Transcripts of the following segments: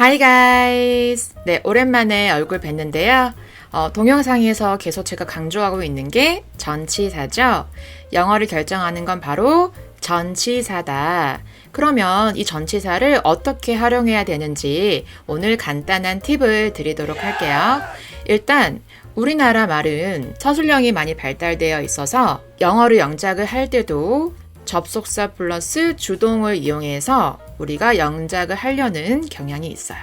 Hi guys! 네, 오랜만에 얼굴 뵀는데요. 어, 동영상에서 계속 제가 강조하고 있는 게 전치사죠. 영어를 결정하는 건 바로 전치사다. 그러면 이 전치사를 어떻게 활용해야 되는지 오늘 간단한 팁을 드리도록 할게요. 일단 우리나라 말은 서술형이 많이 발달되어 있어서 영어를 영작을 할 때도 접속사 플러스 주동을 이용해서 우리가 영작을 하려는 경향이 있어요.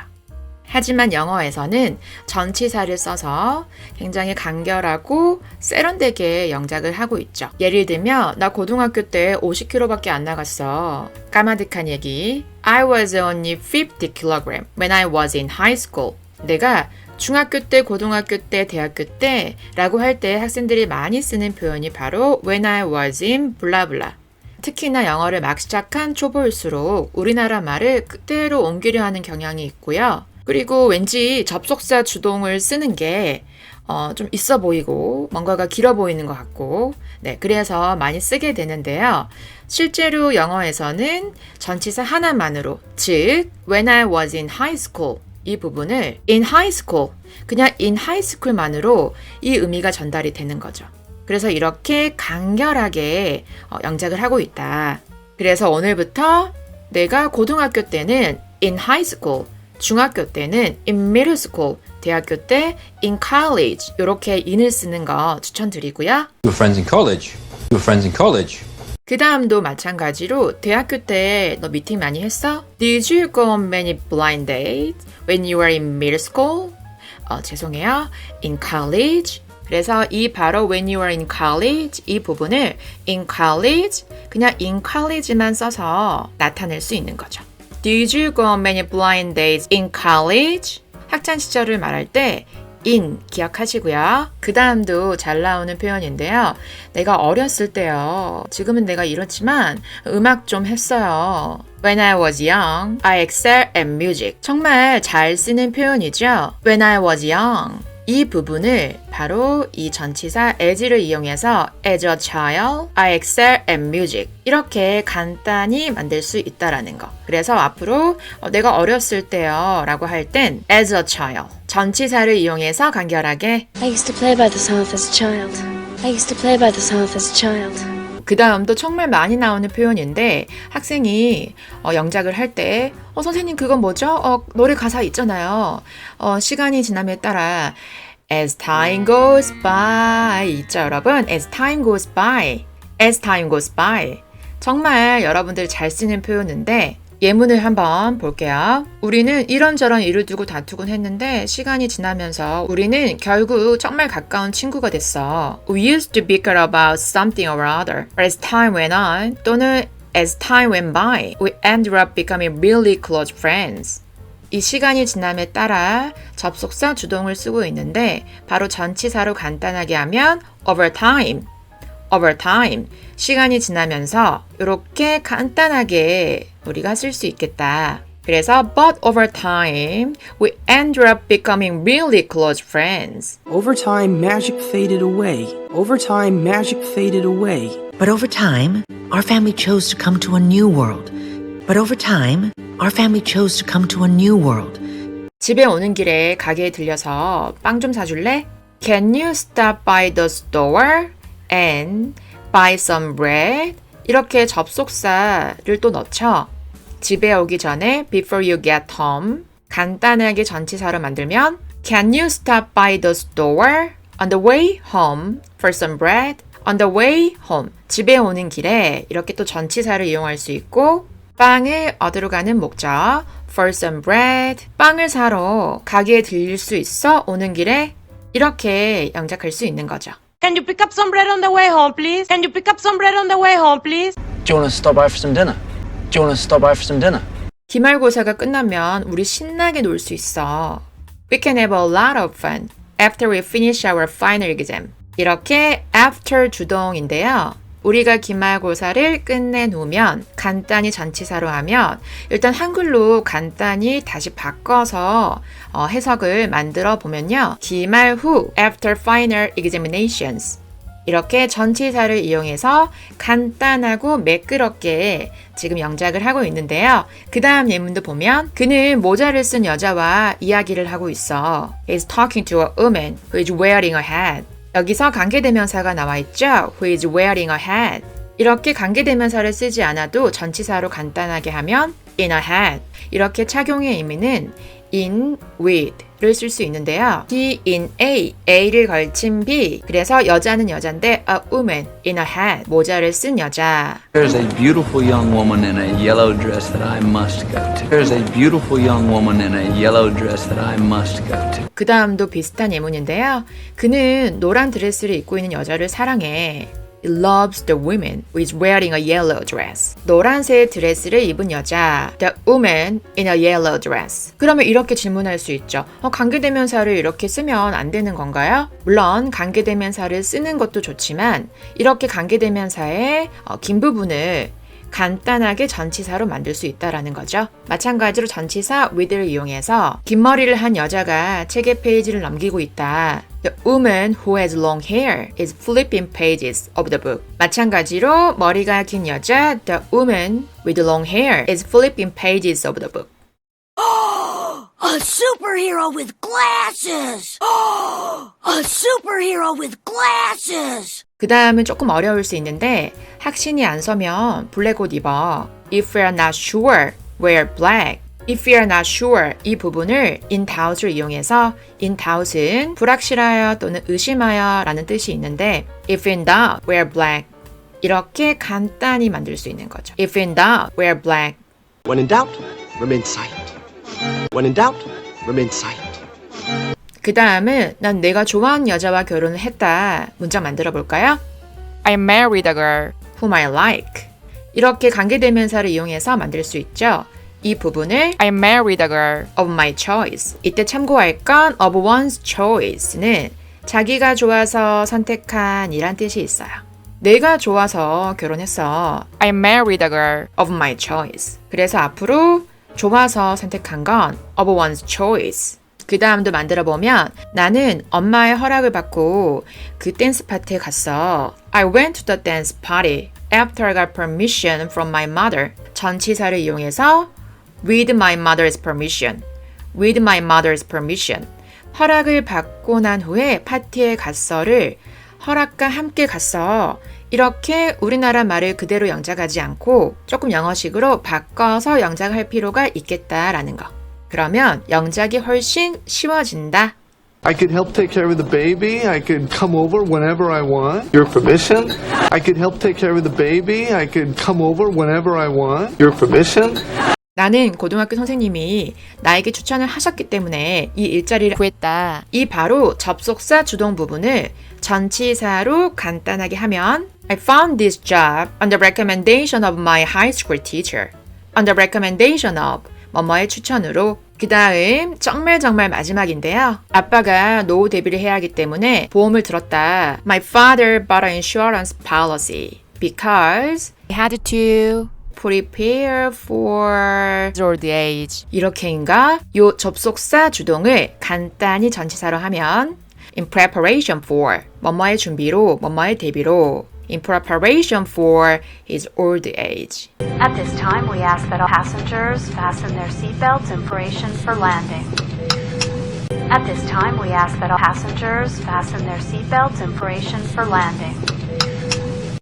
하지만 영어에서는 전치사를 써서 굉장히 간결하고 세련되게 영작을 하고 있죠. 예를 들면 나 고등학교 때 50kg밖에 안 나갔어. 까마득한 얘기. I was only 50 kg when I was in high school. 내가 중학교 때, 고등학교 때, 대학교 때 라고 할 때 학생들이 많이 쓰는 표현이 바로 when I was in 블라블라. 특히나 영어를 막 시작한 초보일수록 우리나라 말을 그대로 옮기려 하는 경향이 있고요. 그리고 왠지 접속사 주동을 쓰는 게 어, 좀 있어 보이고 뭔가가 길어 보이는 것 같고 네 그래서 많이 쓰게 되는데요. 실제로 영어에서는 전치사 하나만으로 즉 when I was in high school 이 부분을 in high school 그냥 in high school만으로 이 의미가 전달이 되는 거죠. 그래서 이렇게 간결하게 어, 영작을 하고 있다. 그래서 오늘부터 내가 고등학교 때는 in high school, 중학교 때는 in middle school, 대학교 때 in college 이렇게 in을 쓰는 거 추천드리고요. You were friends in college. You were friends in college. 그 다음도 마찬가지로 대학교 때 너 미팅 많이 했어? Did you go on many blind dates when you were in middle school? 어, 죄송해요. In college. 그래서 이 바로 when you were in college 이 부분을 in college 그냥 in college만 써서 나타낼 수 있는 거죠. Did you go on many blind dates in college? 학창 시절을 말할 때 in 기억하시고요. 그 다음도 잘 나오는 표현인데요. 내가 어렸을 때요. 지금은 내가 이렇지만 음악 좀 했어요. When I was young, I excel at music. 정말 잘 쓰는 표현이죠. When I was young. 이 부분을 바로 이 전치사 as를 이용해서 as a child, I excel at music 이렇게 간단히 만들 수 있다라는 거. 그래서 앞으로 어, 내가 어렸을 때요 라고 할 땐 as a child 전치사를 이용해서 간결하게 I used to play by the south as a child. I used to play by the south as a child. 그 다음도 정말 많이 나오는 표현인데 학생이 어, 영작을 할 때 어, 선생님 그건 뭐죠? 어, 노래 가사 있잖아요. 어, 시간이 지남에 따라 as time goes by 있죠 여러분? as time goes by as time goes by 정말 여러분들 잘 쓰는 표현인데 예문을 한번 볼게요. 우리는 이런저런 일을 두고 다투곤 했는데 시간이 지나면서 우리는 결국 정말 가까운 친구가 됐어. We used to bicker about something or other. As time went on, 또는 as time went by, we ended up becoming really close friends. 이 시간이 지남에 따라 접속사 주동을 쓰고 있는데 바로 전치사로 간단하게 하면 over time over time 시간이 지나면서 이렇게 간단하게 우리가 쓸 수 있겠다. 그래서 but over time we ended up becoming really close friends. Over time, magic faded away. Over time, magic faded away. But over time, our family chose to come to a new world. But over time, our family chose to come to a new world. 집에 오는 길에 가게에 들려서 빵 좀 사줄래? Can you stop by the store and buy some bread? 이렇게 접속사를 또 넣죠. 집에 오기 전에 before you get home 간단하게 전치사로 만들면 Can you stop by the store on the way home for some bread? On the way home 집에 오는 길에 이렇게 또 전치사를 이용할 수 있고 빵을 얻으러 가는 목적 for some bread 빵을 사러 가게에 들릴 수 있어 오는 길에 이렇게 영작할 수 있는 거죠. Can you pick up some bread on the way home, please? Can you pick up some bread on the way home, please? Do you want to stop by for some dinner? Do you want to stop by for some dinner? 기말고사가 끝나면 우리 신나게 놀 수 있어. We can have a lot of fun after we finish our final exam. 이렇게 after 주동인데요. 우리가 기말고사를 끝내놓으면 간단히 전치사로 하면 일단 한글로 간단히 다시 바꿔서 어, 해석을 만들어 보면요. 기말 후 after final examinations 이렇게 전치사를 이용해서 간단하고 매끄럽게 지금 영작을 하고 있는데요. 그 다음 예문도 보면 그는 모자를 쓴 여자와 이야기를 하고 있어. He's talking to a woman who is wearing a hat. 여기서 관계대명사가 나와 있죠. Who is wearing a hat. 이렇게 관계대명사를 쓰지 않아도 전치사로 간단하게 하면 in a hat. 이렇게 착용의 의미는 in with 를 쓸 수 있는데요. he in A, A를 걸친 B. 그래서 여자는 여잔데 a woman in a hat. 모자를 쓴 여자. There's a beautiful young woman in a yellow dress that I must go to. There's a beautiful young woman in a yellow dress that I must go to. 그 다음도 비슷한 예문인데요. 그는 노란 드레스를 입고 있는 여자를 사랑해. Loves the woman who is wearing a yellow dress. 노란색 드레스를 입은 여자. The woman in a yellow dress. 그러면 이렇게 질문할 수 있죠. 어, 관계대명사를 이렇게 쓰면 안 되는 건가요? 물론 관계대명사를 쓰는 것도 좋지만 이렇게 관계대명사의 어, 긴 부분을 간단하게 전치사로 만들 수 있다라는 거죠. 마찬가지로 전치사 with를 이용해서 긴 머리를 한 여자가 책의 페이지를 넘기고 있다. The woman who has long hair is flipping pages of the book. 마찬가지로 머리가 긴 여자 The woman with long hair is flipping pages of the book. A superhero with glasses! A superhero with glasses! 그 다음은 조금 어려울 수 있는데 확신이 안 서면 블랙 옷 입어. If you're not sure, wear black. If you're not sure 이 부분을 in doubt을 이용해서 in doubt은 불확실하여 또는 의심하여 라는 뜻이 있는데 if in doubt, wear black. 이렇게 간단히 만들 수 있는 거죠. If in doubt, wear black. When in doubt, remain silent. When in doubt, remain silent. 그 다음은 난 내가 좋아하는 여자와 결혼을 했다. 문장 만들어 볼까요? I married a girl whom I like. 이렇게 관계대명사를 이용해서 만들 수 있죠. 이 부분을 I married a girl of my choice. 이때 참고할 건 of one's choice는 자기가 좋아서 선택한 이란 뜻이 있어요. 내가 좋아서 결혼했어. I married a girl of my choice. 그래서 앞으로 좋아서 선택한 건 of one's choice. 그 다음도 만들어 보면 나는 엄마의 허락을 받고 그 댄스 파티에 갔어. I went to the dance party after I got permission from my mother. 전치사를 이용해서 with my mother's permission. with my mother's permission. 허락을 받고 난 후에 파티에 갔어를 허락과 함께 갔어. 이렇게 우리나라 말을 그대로 영작하지 않고 조금 영어식으로 바꿔서 영작할 필요가 있겠다라는 거. 그러면 영작이 훨씬 쉬워진다. I could help take care of the baby. I could come over whenever I want. Your permission? I could help take care of the baby. I could come over whenever I want. Your permission? 나는 고등학교 선생님이 나에게 추천을 하셨기 때문에 이 일자리를 구했다. 이 바로 접속사 주동 부분을 전치사로 간단하게 하면 I found this job on the recommendation of my high school teacher. On the recommendation of 뭐뭐의 추천으로 그 다음 정말 정말 마지막인데요. 아빠가 노후 대비를 해야 하기 때문에 보험을 들었다. My father bought an insurance policy because he had to prepare for old age. 이렇게인가? 요 접속사 주동을 간단히 전치사로 하면 in preparation for 뭐뭐의 준비로 뭐뭐의 대비로 in preparation for his old age. At this time, we ask that all passengers fasten their seatbelts in preparation for landing. At this time, we ask that all passengers fasten their seatbelts in preparation for landing.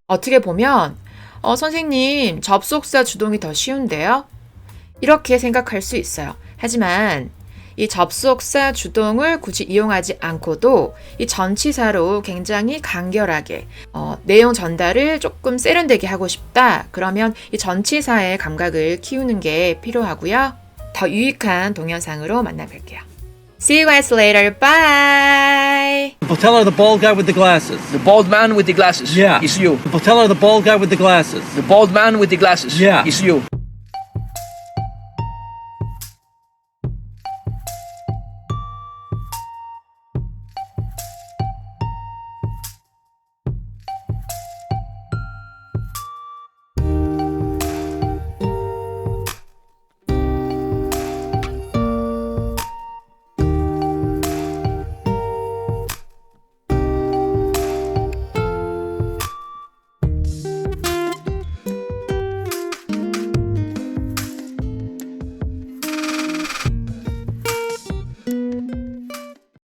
어떻게 보면 어, 선생님 접속사 주동이 더 쉬운데요? 이렇게 생각할 수 있어요. 하지만 이 접속사 주동을 굳이 이용하지 않고도 이 전치사로 굉장히 간결하게 어, 내용 전달을 조금 세련되게 하고 싶다. 그러면 이 전치사의 감각을 키우는 게 필요하고요. 더 유익한 동영상으로 만나뵐게요. See you guys later. Bye. Tell her the bald guy with the glasses. The bald man with the glasses. Yeah. It's you. Tell her the bald guy with the glasses. The bald man with the glasses. Yeah. It's you.